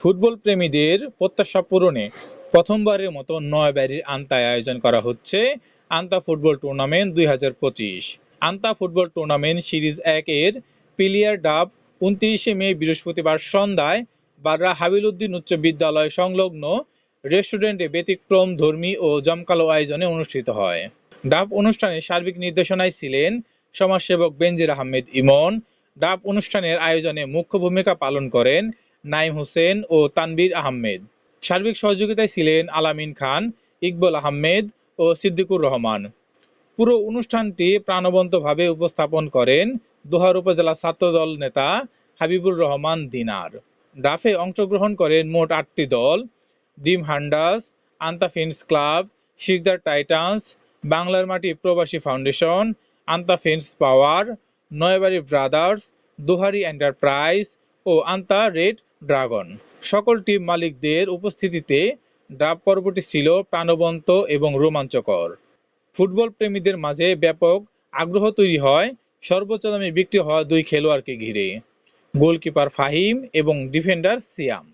Football প্রেমীদের প্রত্যাশা পূরণে প্রথমবারের মতো নয়াবাড়ির আন্তায় আয়োজন করা হচ্ছে আন্তা ফুটবল টুর্নামেন্ট দুই হাজার পঁচিশ। আন্তা ফুটবল টুর্নামেন্ট সিরিজ এক এর প্লেয়ার ডাব উনত্রিশে মে বৃহস্পতিবার সন্ধ্যায় বাররা হাবিলউদ্দিন উচ্চ বিদ্যালয় সংলগ্ন রেস্টুরেন্টে ব্যতিক্রম, ধর্মী ও জমকালো আয়োজনে অনুষ্ঠিত হয়। ডাব অনুষ্ঠানে সার্বিক নির্দেশনায় ছিলেন সমাজসেবক বেনজির আহমেদ ইমন। ডাব অনুষ্ঠানের আয়োজনে মুখ্য ভূমিকা পালন করেন নাইম হোসেন ও তানবীর আহমেদ। সার্বিক সহযোগিতায় ছিলেন আলামিন খান, ইকবল আহমেদ ও সিদ্দিকুর রহমান। পুরো অনুষ্ঠানটি প্রাণবন্তভাবে উপস্থাপন করেন দোহার উপজেলা ছাত্রদল নেতা হাবিবুর রহমান দিনার। ডাফে অংশগ্রহণ করেন মোট আটটি দল, ডিম হান্ডাস আন্তা ফিন্স ক্লাব শিকদার টাইটান্স, বাংলার মাটি প্রবাসী ফাউন্ডেশন আন্তা fins power, Noybari brothers, Dohari enterprise ও আন্তা রেড ড্রাগন। সকল টিম মালিকদের উপস্থিতিতে ডাব পর্বটি ছিল প্রাণবন্ত এবং রোমাঞ্চকর। ফুটবল প্রেমীদের মাঝে ব্যাপক আগ্রহ তৈরি হয়, সর্বোচ্চ দামে বিক্রি হওয়া দুই খেলোয়াড়কে ঘিরে। গোলকিপার ফাহিম এবং ডিফেন্ডার সিয়াম।